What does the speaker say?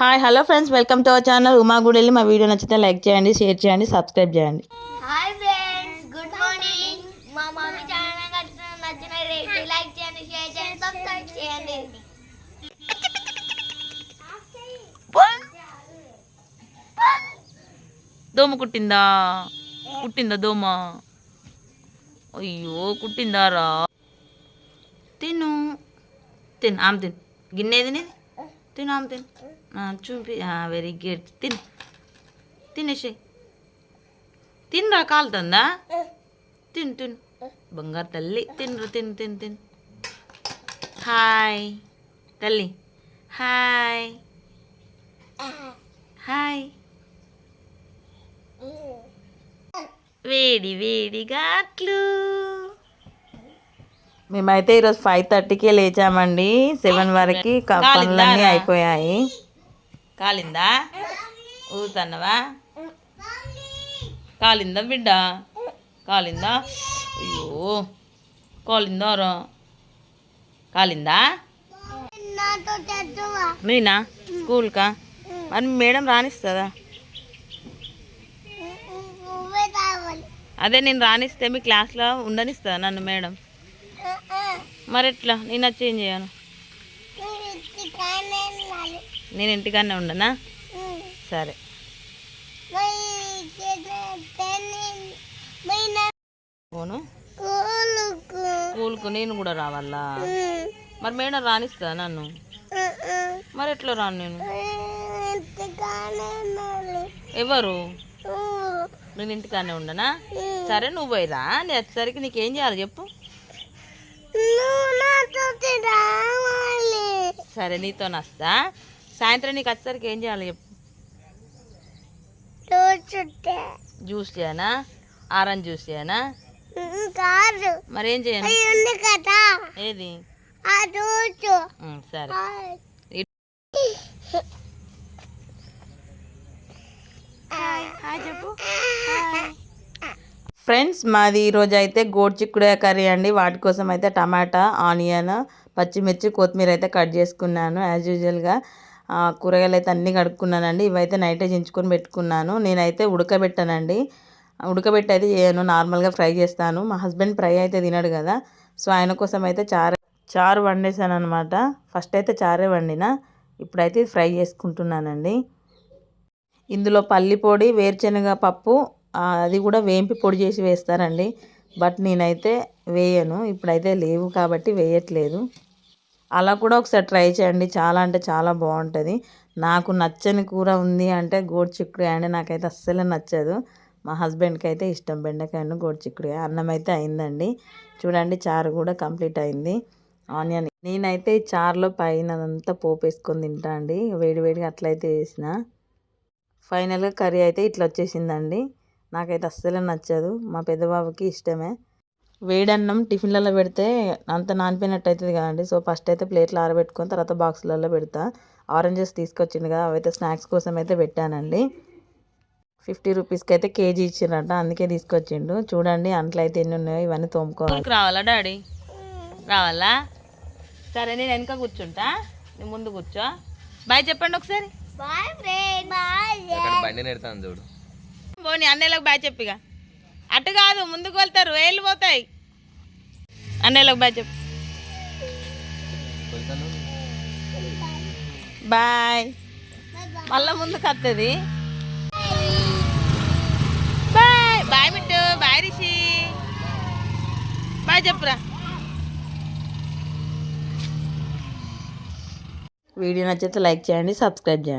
Hi hello friends welcome to our channel Uma Gudelli మా video నచ్చితే like చేయండి share చేయండి సబ్స్క్రైబ్ చేయండి. హాయ్ ఫ్రెండ్స్ గుడ్ మార్నింగ్ మా మమ్మీ ఛానల్ నచ్చిన నచ్చిన రేట్ లైక్ చేయండి షేర్ చేయండి సబ్స్క్రైబ్ చేయండి. దోమ కుట్టిందా? కుట్టిందా దోమ? అయ్యో కుట్టిందారా? తిను. తిను ఆమె తిను. గిన్నె తినేది తిను ఆమె తిను. చూపి వెరీ గుడ్ తిను. తినేసి తినరా కాలుతుందా? తిను తిను. బంగారు తల్లి. తినరు తిను తిను తిను. హాయ్ తల్లి. హాయ్ హాయ్ వేడి వేడి గాట్లు. మేమైతే ఈరోజు ఫైవ్ థర్టీకే లేచామండి. సెవెన్ వరకు పనులన్నీ అయిపోయాయి. కాలిందా? ఊతన్నవా కాలిందా బిడ్డ? కాలిందా? అయ్యో కాలిందా రా? కాలిందా? నేనా? స్కూల్కా? మరి మేడం రానిస్తుందా? అదే నేను రానిస్తే మీ క్లాస్లో ఉండనిస్తా నన్ను మేడం? మరి ఎట్లా నేను వచ్చి ఏం చేయను నేను ఇంటికానే ఉండనా? సరే. స్కూల్కు. నేను కూడా రావాలా? మరి మేడం రానిస్తా నన్ను? మరి ఎట్లా రాను నేను? ఎవరు? నేను ఇంటికానే ఉండనా? సరే నువ్వు పోయిరా నేను వచ్చేసరికి నీకేం చేయాలి చెప్పు. రావాలి. సరే నీతో వస్తా. సాయంత్రం నీకు వచ్చేసరికి ఏం చేయాలి చెప్పు. జ్యూస్ చేయనా? ఆరెంజ్ జ్యూస్ చేయనా? కాదు. మరి ఏం చేయను? కదా. ఏది? సరే. హాయ్ చెప్పు. ఫ్రెండ్స్ మాది ఈరోజు అయితే గోడు కర్రీ అండి. వాటి కోసం అయితే టమాటా ఆనియన్ పచ్చిమిర్చి కొత్తిమీర అయితే కట్ చేసుకున్నాను యాజ్ యూజువల్గా. కూరగాయలు అయితే అన్నీ కడుక్కున్నానండి. ఇవైతే నైటే చించుకొని పెట్టుకున్నాను. నేనైతే ఉడకబెట్టానండి. ఉడకబెట్టి అయితే చేయను. నార్మల్గా ఫ్రై చేస్తాను. మా హస్బెండ్ ఫ్రై అయితే తినడు కదా. సో ఆయన కోసం అయితే చారు చారు వండేసాను అనమాట ఫస్ట్ అయితే చారే వండిన. ఇప్పుడైతే ఫ్రై చేసుకుంటున్నానండి. ఇందులో పల్లి పొడి వేరుశనగ పప్పు అది కూడా వేంపి పొడి చేసి వేస్తారండి. బట్ నేనైతే వేయను. ఇప్పుడైతే లేవు కాబట్టి వేయట్లేదు. అలా కూడా ఒకసారి ట్రై చేయండి. చాలా అంటే చాలా బాగుంటుంది. నాకు నచ్చని కూర ఉంది అంటే గోడు చిక్కుడుకాయ అంటే నాకైతే అస్సలు నచ్చదు. మా హస్బెండ్కి అయితే ఇష్టం బెండకాయను గోడు చిక్కుడుకాయ అన్నం అయితే అయిందండి. చూడండి చారు కూడా కంప్లీట్ అయింది. ఆనియన్. నేనైతే ఈ చారులో పైన అదంతా పోపు వేసుకొని తింటా అండి. వేడివేడిగా అట్లయితే వేసిన. ఫైనల్గా కర్రీ అయితే ఇట్లా వచ్చేసిందండి. నాకైతే అస్సలు నచ్చదు. మా పెద్ద బాబుకి ఇష్టమే. వేడన్నం టిఫిన్లలో పెడితే అంత నానిపోయినట్టు అవుతుంది కదండి. సో ఫస్ట్ అయితే ప్లేట్లో ఆరబెట్టుకొని తర్వాత బాక్సులలో పెడతా. ఆరెంజెస్ తీసుకొచ్చింది కదా అవైతే స్నాక్స్ కోసం అయితే పెట్టానండి. ఫిఫ్టీ రూపీస్కి అయితే కేజీ ఇచ్చిండ్రట అందుకే తీసుకొచ్చిండు. చూడండి అంట్లో అయితే ఎన్ని ఉన్నాయో ఇవన్నీ తోముకోవాలి. రావాలా డాడీ? రావాలా? సరే నేను వెనక కూర్చుంటా. నేను ముందు కూర్చో. బాయ్ చెప్పండి ఒకసారి. బాయ్ బాయ్ బండి నెడతాను చూడు. పోనీ అన్నయ్యలకు బాయ్ చెప్పిగా. అటు కాదు ముందుకు వెళ్తారు. వేళ్ళు పోతాయి. అన్నయ్యలకు బాయ్ చెప్పు. బాయ్. మళ్ళా ముందుకు వస్తుంది bye. Bye Mittu. Bye Rishi. Bye చెప్పురా. వీడియో నచ్చితే లైక్ చేయండి సబ్స్క్రైబ్ చేయండి.